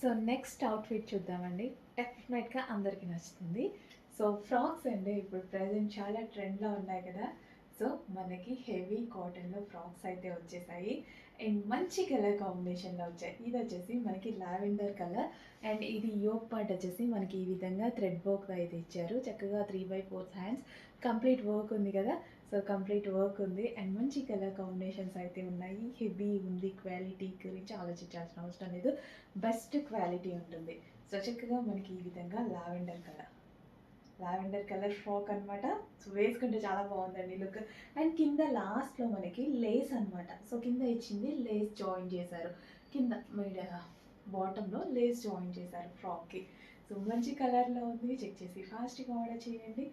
So next outfit చూద్దామండి. డెఫినెట్గా అందరికీ నచ్చుతుంది. సో ఫ్రాక్స్ అండి. ఇప్పుడు ప్రజెంట్ చాలా ట్రెండ్లో ఉన్నాయి కదా. సో మనకి హెవీ కాటన్లో ఫ్రాక్స్ అయితే వచ్చేసాయి. అండ్ మంచి కలర్ కాంబినేషన్లో వచ్చాయి. ఇది వచ్చేసి మనకి లావెండర్ కలర్ అండ్ ఇది యోక్ పార్ట్ వచ్చేసి మనకి ఈ విధంగా థ్రెడ్ వర్క్ అయితే ఇచ్చారు. చక్కగా three by four hands complete work ఉంది కదా. సో కంప్లీట్ వర్క్ ఉంది. అండ్ మంచి కలర్ కాంబినేషన్స్ అయితే ఉన్నాయి. హెవీ ఉంది. క్వాలిటీ గురించి ఆలోచించాల్సిన అవసరం లేదు. బెస్ట్ క్వాలిటీ ఉంటుంది. సో చక్కగా మనకి ఈ విధంగా lavender colour lavender colour frock అనమాట సో వేసుకుంటే చాలా బాగుందండి లుక్. అండ్ కింద లాస్ట్లో మనకి లేస్ అన్నమాట. సో కింద ఇచ్చింది లేస్ జాయిన్ చేశారు. కింద మీడ బాటంలో లేస్ జాయిన్ చేశారు ఫ్రాక్కి. సో మంచి కలర్లో ఉంది. చెక్ చేసి ఫాస్ట్గా ఆర్డర్ చేయండి.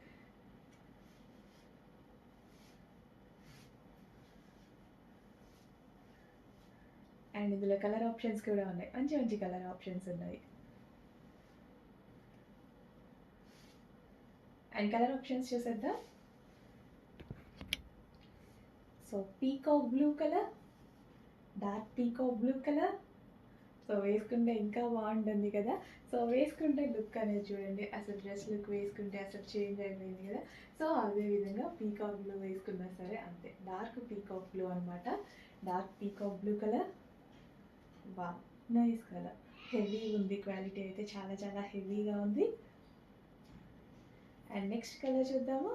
అండ్ ఇందులో కలర్ ఆప్షన్స్ కూడా ఉన్నాయి. మంచి మంచి కలర్ ఆప్షన్స్ ఉన్నాయి. అండ్ కలర్ ఆప్షన్స్ చూసేద్దాం. So peacock blue colour dark peacock blue colour. So వేసుకుంటే ఇంకా బాగుంటుంది కదా. సో వేసుకుంటే లుక్ అనేది చూడండి. అసలు డ్రెస్ లుక్ వేసుకుంటే అసలు చేంజ్ అయిపోయింది కదా. సో అదే విధంగా పీకాక్ బ్లూ వేసుకున్నా సరే అంతే. డార్క్ పీకాక్ బ్లూ అనమాట dark peacock blue colour. Wow nice colour heavy ఉంది క్వాలిటీ అయితే చాలా చాలా హెవీగా ఉంది. అండ్ నెక్స్ట్ కలర్ చూద్దాము.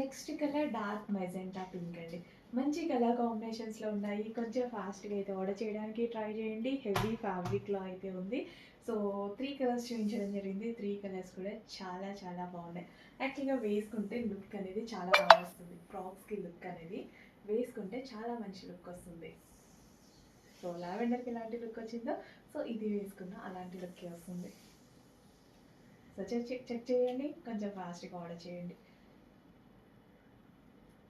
Next colour dark magenta pink అండి. మంచి కలర్ కాంబినేషన్స్లో ఉన్నాయి. కొంచెం ఫాస్ట్గా అయితే ఆర్డర్ చేయడానికి ట్రై చేయండి. హెవీ ఫ్యాబ్రిక్లో అయితే ఉంది. సో త్రీ కలర్స్ చూపించడం జరిగింది. త్రీ కలర్స్ కూడా చాలా చాలా బాగున్నాయి. యాక్చువల్గా వేసుకుంటే లుక్ అనేది చాలా బాగా వస్తుంది. ఫ్రాక్స్కి లుక్ అనేది. వేసుకుంటే చాలా మంచి లుక్ వస్తుంది. సో లావెండర్కి ఎలాంటి లుక్ వచ్చిందో సో ఇది వేసుకున్న అలాంటి లుక్కే వస్తుంది. సో చెక్ చెక్ చెక్ చేయండి కొంచెం ఫాస్ట్గా ఆర్డర్ చేయండి.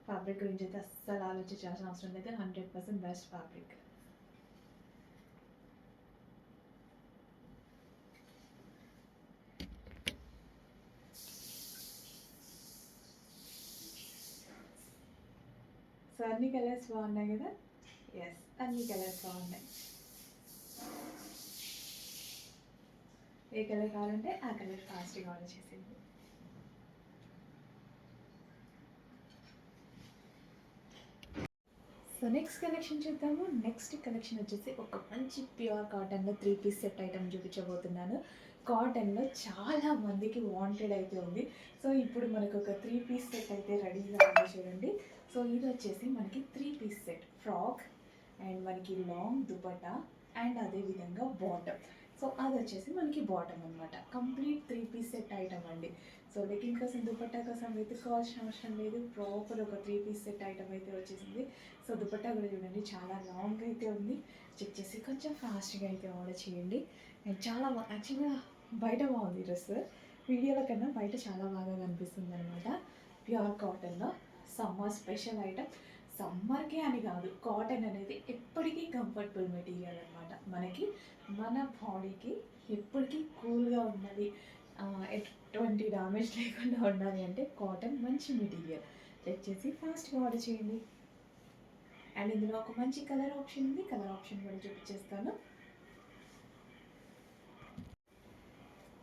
ఫ్యాబ్రిక్ గురించి అయితే అస్సలు ఆలోచించాల్సిన అవసరం లేదు hundred percent best fabric so అన్ని కలర్స్ బాగున్నాయి కదా? ఎస్ అన్ని కలర్స్ బాగున్నాయి. ఏ కలర్ కావాలంటే ఆ కలర్ ఫాస్ట్గా ఆర్డర్ చేసింది సో నెక్స్ట్ కలెక్షన్ చూద్దాము. నెక్స్ట్ కలెక్షన్ వచ్చేసి ఒక మంచి ప్యూర్ కాటన్లో త్రీ పీస్ సెట్ ఐటమ్ చూపించబోతున్నాను. కాటన్లో చాలా మందికి వాంటెడ్ అయితే ఉంది. సో ఇప్పుడు మనకు ఒక త్రీ పీస్ సెట్ అయితే రెడీగా ఉంది చూడండి. సో ఇది వచ్చేసి మనకి three piece set frock and మనకి లాంగ్ దుపట్టా అండ్ అదేవిధంగా బాటమ్ సో అది వచ్చేసి మనకి బాటమ్ అనమాట complete three piece set item అండి. సో లెగ్గింగ్ కోసం దుపట్టా కోసం వెతుక్కోవాల్సిన అవసరం లేదు. ప్రాపర్ ఒక త్రీ పీస్ సెట్ ఐటమ్ అయితే వచ్చేసింది. సో దుపట్టా కూడా చూడండి చాలా లాంగ్ అయితే ఉంది. చెక్ చేసి కొంచెం ఫాస్ట్గా అయితే ఆర్డర్ చేయండి. చాలా చాలా యాక్చువల్గా బయట బాగుంది డ్రెస్. వీడియోల కన్నా బయట చాలా బాగా కనిపిస్తుంది అనమాట ప్యూర్ కాటన్లో. Summer special item. సమ్మర్కే అని కాదు కాటన్ అనేది ఎప్పటికీ కంఫర్టబుల్ మెటీరియల్ అనమాట మనకి మన బాడీకి ఎప్పటికీ కూల్గా ఉన్నది. ఎటువంటి డామేజ్ లేకుండా ఉండాలి అంటే కాటన్ మంచి మెటీరియల్. చెక్ చేసి ఫాస్ట్గా ఆర్డర్ చేయండి. అండ్ ఇందులో ఒక మంచి కలర్ ఆప్షన్ ఉంది. కలర్ ఆప్షన్ కూడా చూపించేస్తాను.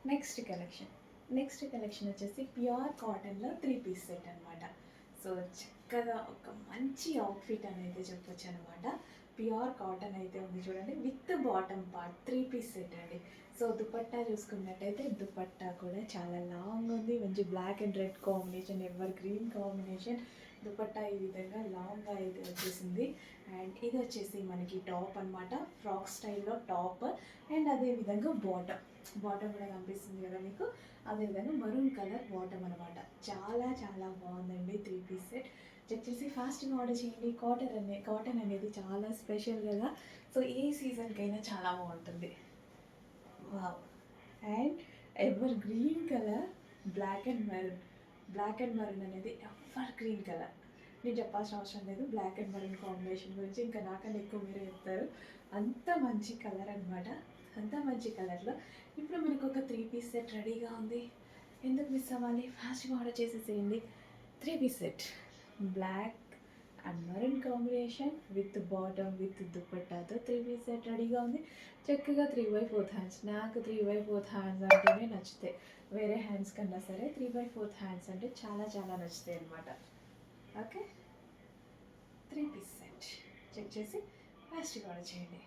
నెక్స్ట్ కలెక్షన్ నెక్స్ట్ కలెక్షన్ వచ్చేసి ప్యూర్ కాటన్లో త్రీ పీస్ సెట్ అనమాట సో చక్కగా ఒక మంచి అవుట్ఫిట్ అని అయితే చెప్పొచ్చు అనమాట ప్యూర్ కాటన్ అయితే ఉంది చూడండి. With bottom part three piece set అండి. సో దుపట్టా చూసుకున్నట్టయితే దుపట్టా కూడా చాలా లాంగ్ ఉంది. మంచి black and red combination evergreen combination dupatta ఈ విధంగా లాంగ్గా అయితే వచ్చేసింది. అండ్ ఇది వచ్చేసి మనకి టాప్ అన్నమాట. ఫ్రాక్ స్టైల్లో టాప్ అండ్ అదే విధంగా బాటమ్ బాటమ్ కూడా కనిపిస్తుంది కదా మీకు? అదేవిధంగా మరూన్ కలర్ బాటమ్ అనమాట చాలా చాలా బాగుందండి త్రీ పీస్ సెట్ చెక్ చేసి ఫాస్ట్గా ఆర్డర్ చేయండి. కాటన్ అనే కాటన్ అనేది చాలా స్పెషల్ కదా. సో ఏ సీజన్కైనా చాలా బాగుంటుంది. Wow and evergreen colour black and maroon black and maroon అనేది ఎవర్ గ్రీన్ కలర్ నేను చెప్పాల్సిన అవసరం లేదు. బ్లాక్ అండ్ మెరూన్ కాంబినేషన్ గురించి ఇంకా నాకన్నా ఎక్కువ మీరే చెప్తారు. అంత మంచి కలర్ అనమాట అంతా మంచి కలర్లో. ఇప్పుడు మనకు ఒక త్రీ పీస్ సెట్ రెడీగా ఉంది. ఎందుకు మిస్ అవ్వాలి? ఫాస్ట్గా ఆర్డర్ చేసేసేయండి. Three piece set black and maroon combination with bottom with దుపట్టాతో three piece set రెడీగా ఉంది. చక్కగా త్రీ బై ఫోర్త్ హ్యాండ్స్ నాకు త్రీ బై ఫోర్త్ హ్యాండ్స్ అంటేనే నచ్చుతాయి వేరే హ్యాండ్స్ కన్నా సరే త్రీ బై ఫోర్త్ హ్యాండ్స్ అంటే చాలా చాలా నచ్చుతాయి అనమాట okay three piece set check చేసి ఫాస్ట్గా ఆర్డర్ చేయండి.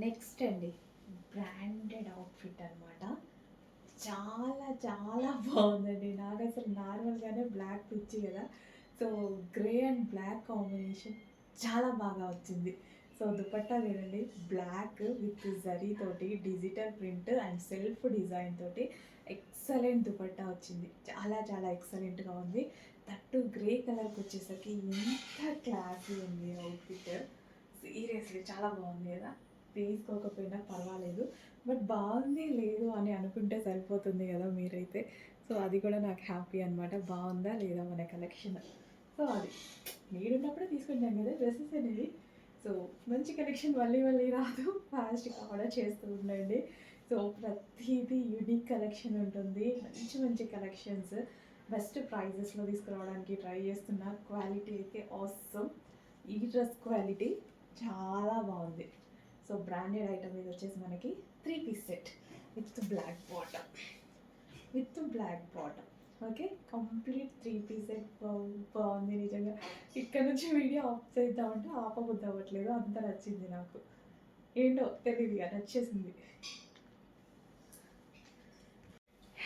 నెక్స్ట్ అండి బ్రాండెడ్ అవుట్ఫిట్ అనమాట చాలా చాలా బాగుందండి. నాకు అసలు నార్మల్గానే బ్లాక్ పిచ్చి కదా. So grey and black combination చాలా బాగా వచ్చింది. సో దుపట్టా చూడండి బ్లాక్ విత్ జరీ తోటి digital print and self design తోటి ఎక్సలెంట్ దుపట్టా వచ్చింది. చాలా చాలా ఎక్సలెంట్గా ఉంది. తట్టు గ్రే కలర్కి వచ్చేసరికి ఎంత క్లాసీ ఉంది అవుట్ఫిట్. సీరియస్లీ చాలా బాగుంది కదా. తీసుకోకపోయినా పర్వాలేదు. బట్ బాగుంది లేదు అని అనుకుంటే సరిపోతుంది కదా మీరైతే. సో అది కూడా నాకు హ్యాపీ అనమాట బాగుందా లేదా మన కలెక్షన్ సో అది. మీరున్నప్పుడే తీసుకుంటాం కదా డ్రెస్సెస్ అనేది సో మంచి కలెక్షన్ మళ్ళీ మళ్ళీ రాదు. ఫాస్ట్గా ఆర్డర్ చేస్తూ ఉండండి. సో ప్రతిదీ యూనిక్ కలెక్షన్ ఉంటుంది. మంచి మంచి కలెక్షన్స్ బెస్ట్ ప్రైజెస్లో తీసుకురావడానికి ట్రై చేస్తున్న. క్వాలిటీ అయితే ఆసమ్ ఈ డ్రెస్ క్వాలిటీ చాలా బాగుంది. సో బ్రాండెడ్ ఐటమ్ ఇది వచ్చేసి మనకి three piece set with black bottom with black bottom okay complete three piece set బాగుంది నిజంగా. ఇక్కడ నుంచి వీడియో ఆఫ్ చేద్దామంటే ఆపబుద్ధి అవ్వట్లేదు. అంత నచ్చింది నాకు. ఏంటో తెలియదు ఇక నచ్చేసింది.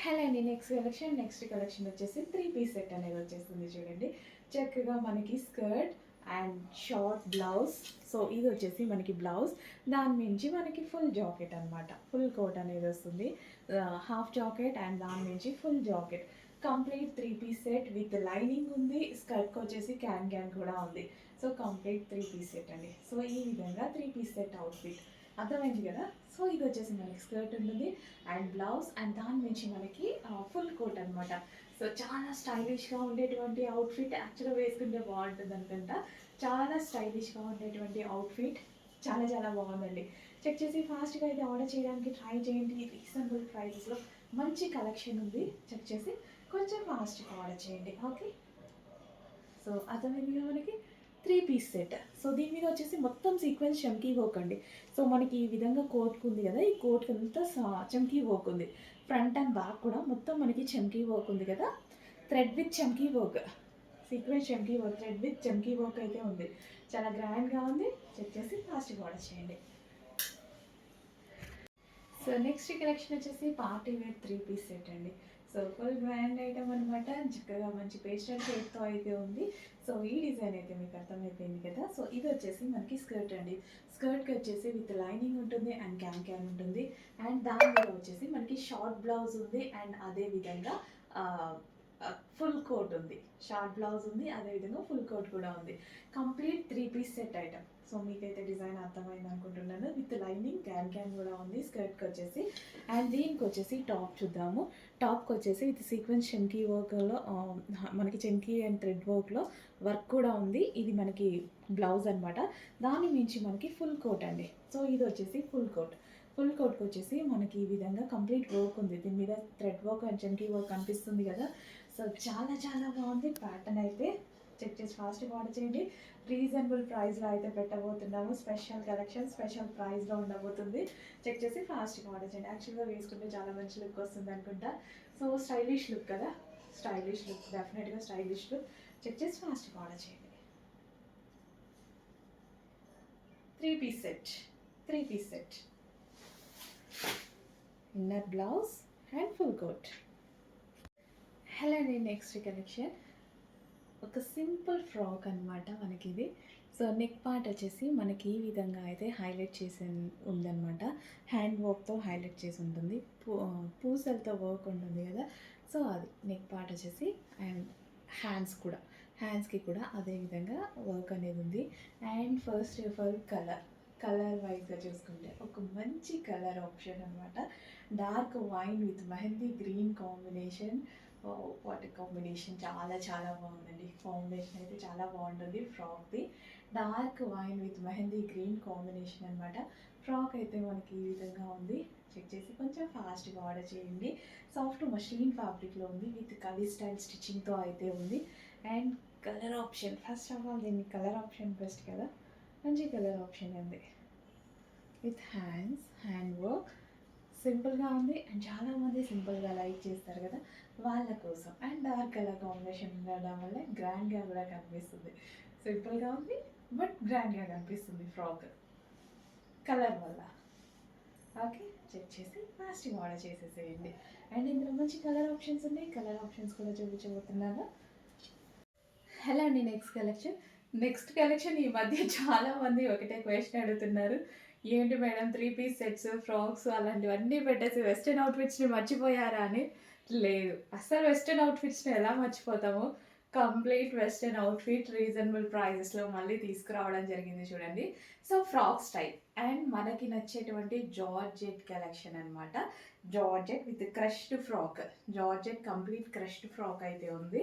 హలో అండి. నెక్స్ట్ కలెక్షన్ నెక్స్ట్ కలెక్షన్ వచ్చేసి త్రీ పీస్ సెట్ అనేది వచ్చేస్తుంది చూడండి. చక్కగా మనకి skirt and short blouse. So ఇది వచ్చేసి మనకి బ్లౌజ్. దాని మించి మనకి ఫుల్ జాకెట్ అనమాట ఫుల్ కోట్ అనేది వస్తుంది. హాఫ్ జాకెట్ అండ్ దాని మించి full jacket. Complete three piece set with lining ఉంది. స్కర్ట్కి వచ్చేసి క్యాన్ క్యాన్ కూడా ఉంది. So complete three piece set అండి. సో ఈ విధంగా త్రీ పీస్ సెట్ అవుట్ఫిట్. అర్థమైంది కదా? సో ఇది వచ్చేసి మనకి స్కర్ట్ ఉంటుంది. అండ్ బ్లౌజ్ అండ్ దాని మించి మనకి ఫుల్ కోట్ అనమాట సో చాలా స్టైలిష్గా ఉండేటువంటి అవుట్ఫిట్ యాక్చువల్గా వేసుకుంటే బాగుంటుంది అనుకుంటా. చాలా స్టైలిష్గా ఉండేటువంటి అవుట్ఫిట్ చాలా చాలా బాగుందండి. చెక్ చేసి ఫాస్ట్గా అయితే ఆర్డర్ చేయడానికి ట్రై చేయండి. రీజనబుల్ ప్రైజెస్లో మంచి కలెక్షన్ ఉంది. చెక్ చేసి కొంచెం ఫాస్ట్గా ఆర్డర్ చేయండి. ఓకే సో అర్థమైందిగా మనకి? Three piece set. సో దీని మీద వచ్చేసి మొత్తం సీక్వెన్స్ చమ్కీ వర్క్ అండి. సో మనకి ఈ విధంగా కోర్ట్ ఉంది కదా ఈ కోర్ట్ అంతా చమ్కీ వర్క్ ఉంది. ఫ్రంట్ అండ్ బ్యాక్ కూడా మొత్తం మనకి చమ్కీ వర్క్ ఉంది కదా. థ్రెడ్ విత్ చమ్కీ వర్క్. సీక్వెన్స్ చమ్కీ వర్క్ థ్రెడ్ విత్ చమ్కీ వర్క్ అయితే ఉంది. చాలా గ్రాండ్గా ఉంది. చెక్ చేసి ప్లాస్టిక్ ఆర్డర్ చేయండి. సో నెక్స్ట్ కలెక్షన్ వచ్చేసి party wear three piece set అండి. సో ఫుల్ గ్రాండ్ ఐటమ్ అనమాట చక్కగా మంచి పేస్టల్ షేడ్తో అయితే ఉంది. సో ఈ డిజైన్ అయితే మీకు అర్థమైపోయింది కదా. సో ఇది వచ్చేసి మనకి స్కర్ట్ అండి. స్కర్ట్కి వచ్చేసి విత్ లైనింగ్ ఉంటుంది అండ్ క్యాన్ క్యాన్ ఉంటుంది. అండ్ దాని మీద వచ్చేసి మనకి షార్ట్ బ్లౌజ్ ఉంది. అండ్ అదే విధంగా ఫుల్ కోట్ ఉంది. షార్ట్ బ్లౌజ్ ఉంది అదేవిధంగా ఫుల్ కోట్ కూడా ఉంది. Complete three piece set item so మీకైతే డిజైన్ అర్థమైంది అనుకుంటున్నాను. విత్ లైనింగ్ క్యాన్ క్యాన్ కూడా ఉంది. స్కర్ట్కి వచ్చేసి అండ్ దీనికి వచ్చేసి టాప్ చూద్దాము. టాప్కి వచ్చేసి విత్ సీక్వెన్స్ చెంకీ వర్క్లో మనకి చెంకీ అండ్ థ్రెడ్ వర్క్లో వర్క్ కూడా ఉంది. ఇది మనకి బ్లౌజ్ అనమాట దాని మించి మనకి ఫుల్ కోట్ అండి. సో ఇది వచ్చేసి ఫుల్ కోట్ ఫుల్ కోట్కి వచ్చేసి మనకి ఈ విధంగా కంప్లీట్ వర్క్ ఉంది. దీని మీద థ్రెడ్ వర్క్ అండ్ చెంకీ వర్క్ కనిపిస్తుంది కదా. సో చాలా చాలా బాగుంది. ప్యాటర్న్ అయితే చెక్ చేసి ఫాస్ట్గా ఆర్డర్ చేయండి. రీజనబుల్ ప్రైస్లో అయితే పెట్టబోతున్నాము. స్పెషల్ కలెక్షన్ స్పెషల్ ప్రైస్లో ఉండబోతుంది. చెక్ చేసి ఫాస్ట్గా ఆర్డర్ చేయండి. యాక్చువల్గా వేసుకుంటే చాలా మంచి లుక్ వస్తుంది అనుకుంటా. సో స్టైలిష్ లుక్ కదా. స్టైలిష్ లుక్ డెఫినెట్గా స్టైలిష్ లుక్ చెక్ చేసి ఫాస్ట్గా ఆర్డర్ చేయండి. Three piece set three piece set inner blouse and full coat. Hello అండి నెక్స్ట్ కలెక్షన్. ఒక సింపుల్ ఫ్రాక్ అనమాట మనకి ఇది సో నెక్ పార్ట్ వచ్చేసి మనకి ఈ విధంగా అయితే హైలైట్ చేసి ఉందన్నమాట. హ్యాండ్ వర్క్తో హైలైట్ చేసి ఉంటుంది. పూ పూసలతో వర్క్ ఉంటుంది కదా. సో అది నెక్ పార్ట్ వచ్చేసి అండ్ హ్యాండ్స్ కూడా. హ్యాండ్స్కి కూడా అదే విధంగా వర్క్ అనేది ఉంది. And first of all colour colour వైజ్గా చూసుకుంటే ఒక మంచి కలర్ ఆప్షన్ అనమాట dark wine with mehndi green combination. వాటి కాంబినేషన్. చాలా చాలా బాగుందండి. కాంబినేషన్ అయితే చాలా బాగుంటుంది. ఫ్రాక్ది. Dark wine with mehndi green combination అనమాట ఫ్రాక్ అయితే మనకి ఈ విధంగా ఉంది. చెక్ చేసి కొంచెం ఫాస్ట్గా ఆర్డర్ చేయండి. సాఫ్ట్ మష్లీన్ ఫ్యాబ్రిక్లో ఉంది. విత్ కలీ స్టైల్ స్టిచ్చింగ్తో అయితే ఉంది. And colour option. First of all దీన్ని కలర్ ఆప్షన్ బెస్ట్ కదా. మంచి కలర్ ఆప్షన్ ఉంది. విత్ హ్యాండ్స్ హ్యాండ్ వర్క్ సింపుల్గా ఉంది. అండ్ చాలామంది సింపుల్గా లైక్ చేస్తారు కదా వాళ్ళ కోసం. అండ్ డార్క్ కలర్ కాంబినేషన్ ఉండడం వల్ల గ్రాండ్గా కూడా కనిపిస్తుంది. సింపుల్గా ఉంది బట్ గ్రాండ్గా కనిపిస్తుంది ఫ్రాక్. కలర్ వల్ల. ఓకే చెక్ చేసి ప్లాస్టిక్ ఆర్డర్ చేసేసేయండి. అండ్ ఇందులో మంచి కలర్ ఆప్షన్స్ ఉన్నాయి. కలర్ ఆప్షన్స్ కూడా చూపించబోతున్నాను. హలో అండి నెక్స్ట్ కలెక్షన్. నెక్స్ట్ కలెక్షన్ ఈ మధ్య చాలా మంది ఒకటే క్వశ్చన్ అడుగుతున్నారు. ఏంటి madam three piece sets frocks అలాంటివన్నీ పెట్టేసి వెస్ట్రన్ అవుట్ఫిట్స్ని మర్చిపోయారా అని? లేదు. అసలు వెస్ట్రన్ అవుట్ఫిట్స్ని ఎలా మర్చిపోతాము? కంప్లీట్ వెస్ట్రన్ అవుట్ఫిట్ రీజనబుల్ ప్రైజెస్లో మళ్ళీ తీసుకురావడం జరిగింది చూడండి. సో ఫ్రాక్ స్టైల్ అండ్ మనకి నచ్చేటువంటి జార్జెట్ కలెక్షన్ అనమాట georgette with crushed frock georgette complete crushed frock అయితే ఉంది.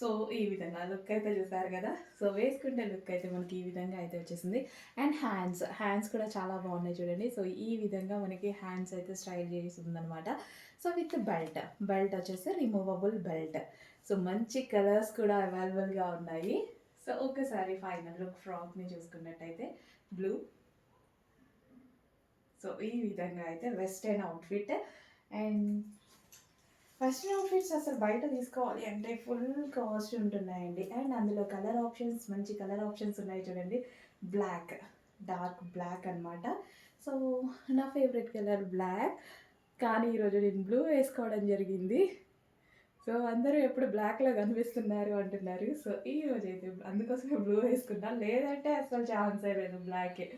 సో ఈ విధంగా లుక్ అయితే చూసారు కదా? సో వేసుకుంటే లుక్ అయితే మనకి ఈ విధంగా అయితే వచ్చేసింది. అండ్ హ్యాండ్స్ హ్యాండ్స్ కూడా చాలా బాగున్నాయి చూడండి. సో ఈ విధంగా మనకి హ్యాండ్స్ అయితే స్టైల్ చేసి ఉందన్నమాట. సో విత్ బెల్ట్ బెల్ట్ వచ్చేసి రిమూవబుల్ బెల్ట్ సో మంచి కలర్స్ కూడా అవైలబుల్గా ఉన్నాయి. సో ఒకసారి ఫైనల్ లుక్ ఫ్రాక్ని చూసుకున్నట్టయితే బ్లూ సో ఈ విధంగా అయితే western outfit and first outfits అసలు బయట తీసుకోవాలి అంటే ఫుల్ కాస్ట్ ఉంటున్నాయండి. అండ్ అందులో కలర్ ఆప్షన్స్ మంచి కలర్ ఆప్షన్స్ ఉన్నాయి చూడండి. బ్లాక్ డార్క్ బ్లాక్ అన్నమాట. సో నా ఫేవరెట్ కలర్ బ్లాక్ కానీ ఈరోజు నేను బ్లూ వేసుకోవడం జరిగింది. సో అందరూ ఎప్పుడు బ్లాక్లో కనిపిస్తున్నారు అంటున్నారు. సో ఈ రోజు అయితే అందుకోసమే బ్లూ వేసుకున్నా. లేదంటే అసలు ఛాన్సే లేదు బ్లాకే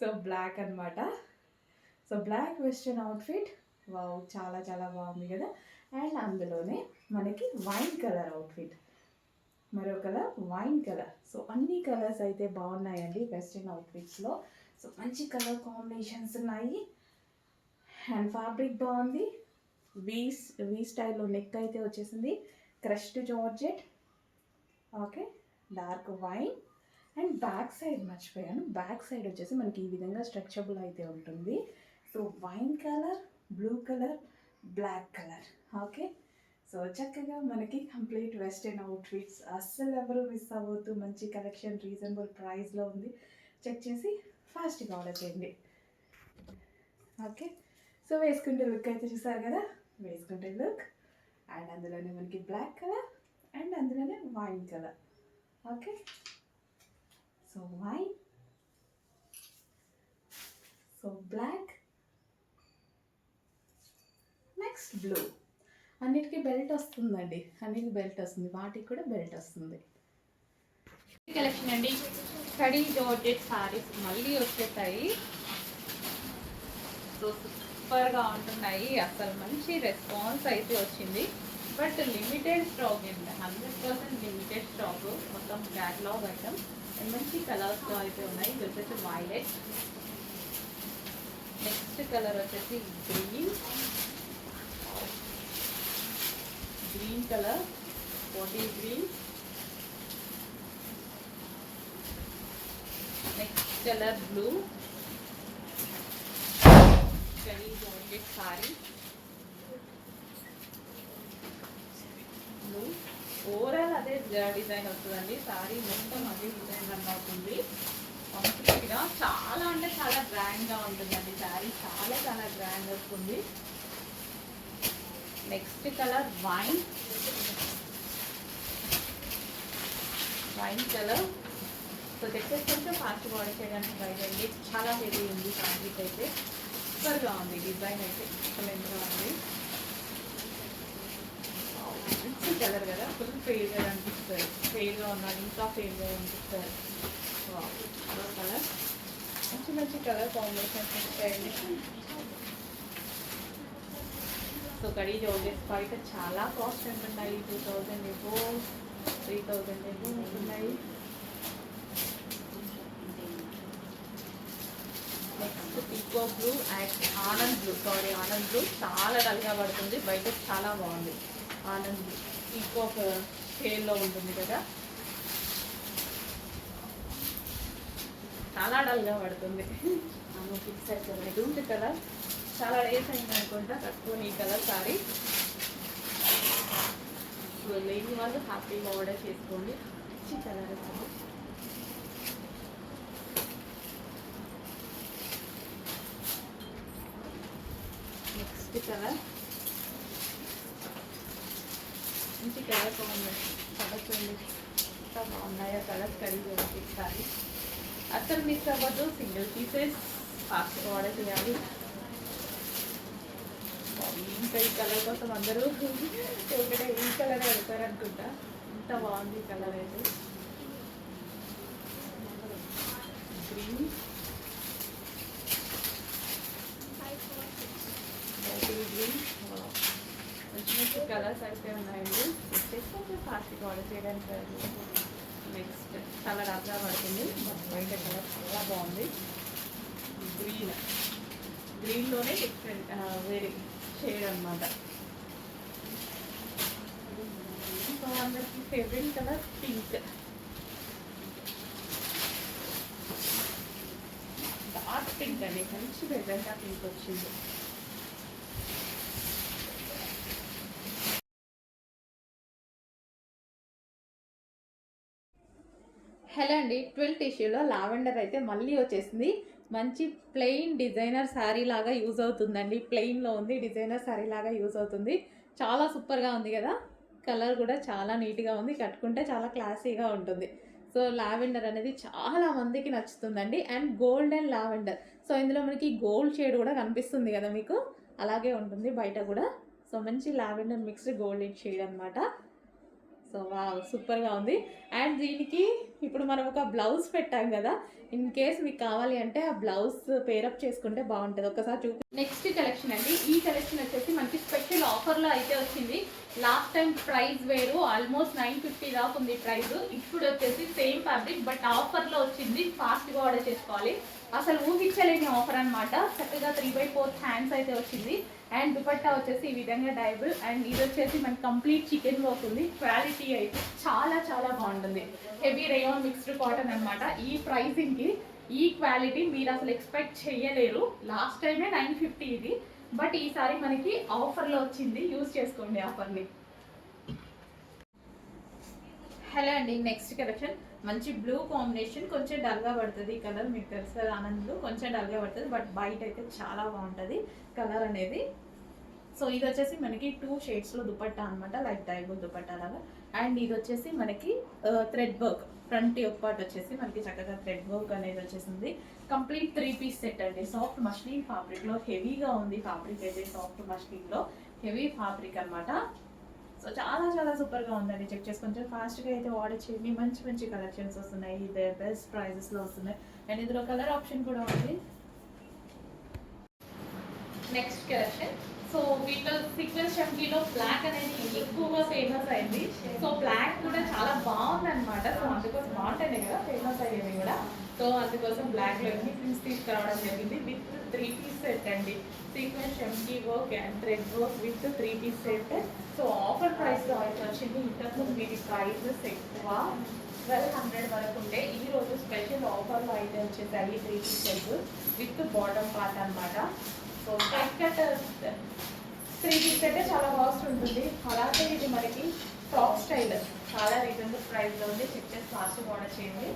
సో బ్లాక్ అనమాట so black western outfit wow చాలా చాలా బాగుంది కదా. అండ్ అందులోనే మనకి వైన్ కలర్ అవుట్ఫిట్ మరో కలర్ వైన్ కలర్ సో అన్ని కలర్స్ అయితే బాగున్నాయండి వెస్ట్రన్ అవుట్ఫిట్స్లో సో మంచి కలర్ కాంబినేషన్స్ ఉన్నాయి. అండ్ ఫ్యాబ్రిక్ బాగుంది. వీ వీ స్టైల్లో నెక్ అయితే వచ్చేసింది. Crushed georgette okay dark wine and back side మర్చిపోయాను. బ్యాక్ సైడ్ వచ్చేసి మనకి ఈ విధంగా స్ట్రక్చబుల్ అయితే ఉంటుంది. So wine colour blue colour black colour okay. So చక్కగా మనకి కంప్లీట్ వెస్టర్న్ అవుట్ఫిట్స్ అస్సలు ఎవరు మిస్ అవ్వద్దు. మంచి కలెక్షన్ రీజనబుల్ ప్రైస్లో ఉంది. చెక్ చేసి ఫాస్ట్గా ఆర్డర్ చేయండి. ఓకే. సో వేసుకుంటే లుక్ అయితే చూసారు కదా? వేసుకుంటే లుక్. అండ్ అందులోనే మనకి బ్లాక్ కలర్ అండ్ అందులోనే wine colour. Okay. So wine. So black. Next blue. అన్నిటికీ బెల్ట్ వస్తుందండి. అన్నిటికి బెల్ట్ వస్తుంది. వాటికి కూడా బెల్ట్ వస్తుంది. కలెక్షన్ అండి. స్టడీ జార్జెట్ సారీస్ మళ్ళీ వచ్చేసాయి. సో సూపర్గా ఉంటున్నాయి. అసలు మంచి రెస్పాన్స్ అయితే వచ్చింది. బట్ లిమిటెడ్ స్టాక్ అండి. హండ్రెడ్ పర్సెంట్ లిమిటెడ్ స్టాక్ మొత్తం క్యాటలాగ్ ఐటమ్ మంచి కలర్స్లో అయితే ఉన్నాయి. ఇది వచ్చేసి వైలెట్ నెక్స్ట్ కలర్ వచ్చేసి green green colour bottle green next colour blue study georgette sorry blue overall అదే డిజైన్ వస్తుందండి. సారీ మొత్తం అదే డిజైన్ రన్ అవుతుంది. కంప్లీట్గా చాలా అంటే చాలా గ్రాండ్గా ఉంటుందండి. సారీ చాలా చాలా గ్రాండ్ వస్తుంది. Next colour wine. Wine colour. So తెచ్చేసి కొంచెం ఫాస్ట్ వాడి చేయడానికి ట్రై అండి. చాలా హెవీ ఉంది ఫ్యాబ్రిక్ అయితే. సూపర్గా ఉంది డిజైన్ అయితే. ఎక్సలెంట్గా ఉంది. మంచి కలర్ కదా. ఫుల్ ఫెయిల్గా అనిపిస్తుంది. ఫెయిల్గా ఉన్నాడు. ఇంకా ఫెయిల్గా అనిపిస్తుంది. కలర్ మంచి మంచి కలర్ కాంబినేషన్స్ వచ్చాయండి. సో కడీ జోజెస్ బయట చాలా కాస్ట్ ఉంటున్నాయి two thousand above three thousand above ఉంటున్నాయి next pico blue and Anand blue sorry Anand blue. చాలా డల్గా పడుతుంది. బయట చాలా బాగుంది. ఆనంద్ పీకాక్ స్కేల్లో ఉంటుంది కదా. చాలా డల్గా పడుతుంది. ఫిక్స్ అవుతుంది ఎటువంటి కలర్ చాలా డేస్ అయింది అనుకుంటా కట్టుకొని ఈ కలర్ సారీ. ఇప్పుడు లేని వాళ్ళు హ్యాపీగా ఆర్డర్ చేసుకోండి. మంచి కలర్ వచ్చింది. నెక్స్ట్ కలర్ మంచి కలర్ బాగున్నాయి కలర్స్ ఎంత బాగున్నాయో కలర్స్ కలిగి ఒకసారి అసలు మిస్ అవ్వద్దు సింగిల్ పీసెస్ ఫాస్ట్గా ఆర్డర్ చేయాలి. ఇంకా ఈ కలర్ కోసం అందరూ ఒకటే ఈ కలర్ పెడతారు అనుకుంటా ఇంత బాగుంది ఈ కలర్ అయితే. గ్రీన్ గ్రీన్ మంచి మంచి కలర్స్ అయితే ఉన్నాయండి. కొంచెం ఫాస్ట్గా ఆర్డర్ చేయడానికి నెక్స్ట్ కలర్ అట్లా పడుతుంది. బయట కలర్ చాలా బాగుంది. గ్రీన్ గ్రీన్లోనే డిఫరెంట్ వేరే షేడ్ అనమాట సో అందరికి favourite colour pink. Dark pink అండి మంచి బెజెంటా పింక్ వచ్చింది. హలో అండి ట్వెల్వ్ టిష్యూలో లావెండర్ అయితే మళ్ళీ వచ్చేసింది. మంచి ప్లెయిన్ డిజైనర్ శారీ లాగా యూజ్ అవుతుందండి. ప్లెయిన్లో ఉంది డిజైనర్ శారీ లాగా యూజ్ అవుతుంది. చాలా సూపర్గా ఉంది కదా? కలర్ కూడా చాలా నీట్గా ఉంది. కట్టుకుంటే చాలా క్లాసీగా ఉంటుంది. సో లావెండర్ అనేది చాలా మందికి నచ్చుతుందండి. And gold and lavender so ఇందులో మనకి గోల్డ్ షేడ్ కూడా కనిపిస్తుంది కదా మీకు? అలాగే ఉంటుంది బయట కూడా. సో మంచి లావెండర్ మిక్స్డ్ గోల్డ్ షేడ్ అనమాట సో వా సూపర్గా ఉంది. అండ్ దీనికి ఇప్పుడు మనం ఒక బ్లౌజ్ పెట్టాం కదా ఇన్ కేస్ మీకు కావాలి అంటే ఆ బ్లౌజ్ పేరప్ చేసుకుంటే బాగుంటుంది. ఒకసారి చూపి నెక్స్ట్ కలెక్షన్ అండి. ఈ కలెక్షన్ వచ్చేసి మనకి స్పెషల్ ఆఫర్లో అయితే వచ్చింది. లాస్ట్ టైం ప్రైస్ వేరు ఆల్మోస్ట్ నైన్ ఫిఫ్టీ దాకా ఉంది ప్రైస్ ఇప్పుడు వచ్చేసి సేమ్ ఫ్యాబ్రిక్ బట్ ఆఫర్లో వచ్చింది. ఫాస్ట్గా ఆర్డర్ చేసుకోవాలి. అసలు ఊహించలేని ఆఫర్ అనమాట చక్కగా త్రీ బై ఫోర్త్ హ్యాండ్స్ అయితే వచ్చింది. అండ్ దుపట్టా వచ్చేసి ఈ విధంగా డైబుల్ అండ్ ఇది వచ్చేసి మనకి కంప్లీట్ చికెన్ వర్క్ ఉంది. క్వాలిటీ అయితే చాలా చాలా బాగుంటుంది. హెవీ రేయాన్ మిక్స్డ్ కాటన్ అన్నమాట. ఈ ప్రైసింగ్కి ఈ క్వాలిటీ మీరు అసలు ఎక్స్పెక్ట్ చేయలేరు. లాస్ట్ టైమే నైన్ ఫిఫ్టీ ఇది. బట్ ఈసారి మనకి ఆఫర్లో వచ్చింది. యూజ్ చేసుకోండి ఆఫర్ని హలో అండి నెక్స్ట్ కలెక్షన్ మంచి బ్లూ కాంబినేషన్ కొంచెం డల్గా పడుతుంది ఈ కలర్ మీకు తెలుసు కదా ఆనంద్ బ్లూ కొంచెం డల్గా పడుతుంది బట్ బయట అయితే చాలా బాగుంటుంది కలర్ అనేది. సో ఇది వచ్చేసి మనకి టూ షేడ్స్లో దుపట్టా అనమాట లైక్ డైబుల్ దుపట్టా లాగా. అండ్ ఇది వచ్చేసి మనకి థ్రెడ్ వర్క్ ఫ్రంట్ యొక్క పార్ట్ వచ్చేసి మనకి చక్కగా థ్రెడ్ వర్క్ అనేది వచ్చేసింది. కంప్లీట్ త్రీ పీస్ సెట్ అండి. సాఫ్ట్ మష్లిన్ ఫ్యాబ్రిక్లో హెవీగా ఉంది ఫ్యాబ్రిక్ అయితే సాఫ్ట్ మష్లిన్లో హెవీ ఫ్యాబ్రిక్ అనమాట సో చాలా చాలా సూపర్గా ఉందండి. చెక్ చేసి కొంచెం ఫాస్ట్గా అయితే ఆర్డర్ చేయండి మంచి మంచి కలెక్షన్స్ వస్తున్నాయి. ఇదే బెస్ట్ ప్రైజెస్లో వస్తున్నాయి. అండ్ ఇందులో కలర్ ఆప్షన్ కూడా ఉంది. నెక్స్ట్ కలెక్షన్ సో వీటిలో సీక్వెన్స్ షంకీలో బ్లాక్ అనేది ఎక్కువగా ఫేమస్ అయింది. సో బ్లాక్ కూడా చాలా బాగుంది అనమాట సో అందుకోసం బాగుంటుంది కదా ఫేమస్ అయ్యేది కూడా. సో అందుకోసం బ్లాక్లో ఎన్ని ప్రింట్స్ తీసుకురావడం జరిగింది విత్ త్రీ పీస్ సెట్ అండి. Sequence షంకీ work and thread work with three piece set so offer ప్రైస్లో అయితే వచ్చింది. ఇంతకుముందు వీటి ప్రైజెస్ ఎక్కువ. ట్వెల్వ్ హండ్రెడ్ వరకు ఉండే. ఈ రోజు స్పెషల్ ఆఫర్లో అయితే వచ్చేసరి three pieces with bottom part అనమాట సో కట్ త్రీ పీస్ అయితే చాలా కాస్ట్ ఉంటుంది. అలాగే ఇది మనకి టాప్ స్టైల్. చాలా రీజనబుల్ ప్రైస్లో ఉంది. చెక్ చేసి ఫాస్ట్ ఆర్డర్ చేయండి.